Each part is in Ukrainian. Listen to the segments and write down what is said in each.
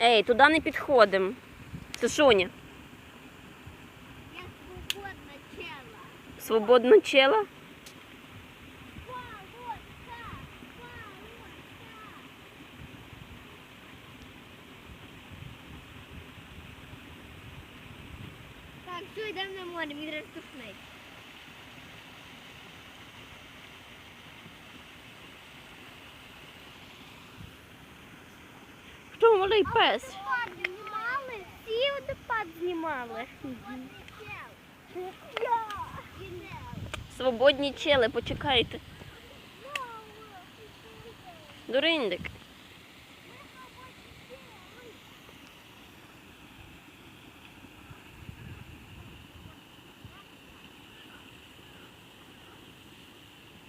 Ей, туди не підходимо. Це Шоня. Я свободна чела. Свободно чела. Так, все, йдемо на море, мій розтушний. Малий пес? Знімали? Всі водопад знімали. Свободні чели, почекайте. Дуриндик.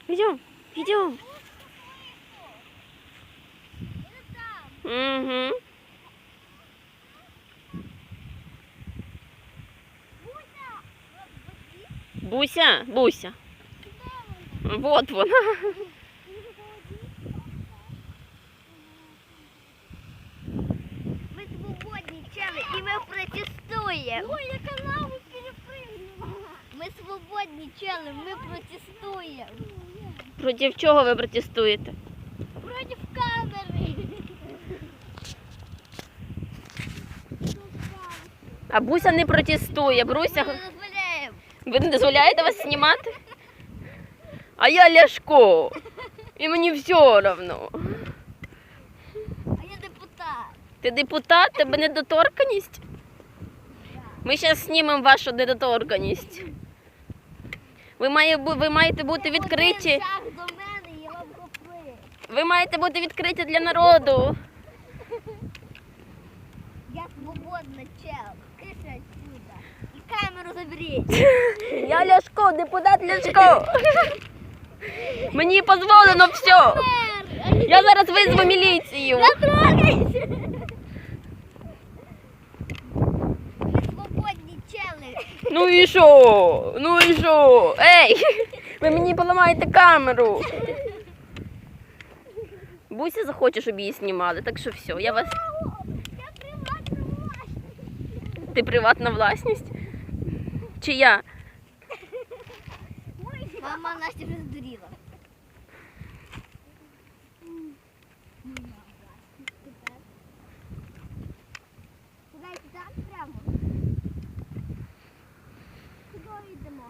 Идем, идем. Угу. Буся, Буся. Вот вона. Ми свободні чели і ми протестуємо. Ой, я канаву перепрыгнула. Ми свободні чели, ми протестуємо. Проти чого ви протестуєте? Проти камери. А Буся не протестує. Бруся. Ви не дозволяєте вас знімати? А я Ляшко. І мені все равно. А я депутат. Ти депутат, тебе недоторканість? Ми зараз знімемо вашу недоторканість. Ви, має, ви маєте бути відкриті. Ви маєте бути відкриті для народу. Я свободна чел. Киша отсюда. І камеру заберіть. Я Ляшко, депутат Ляшко. Мені дозволено все. Я зараз визву міліцію. Затрогайся. Ми свободні чели. Ну і що? Ну і що? Ей! Ви мені поламаєте камеру. Буся захоче, щоб її знімали, так що все, я вас. Я приватна власність. Ти приватна власність? чи я? Мама Настя вже здуріла. Куди йдемо? Куди йдемо?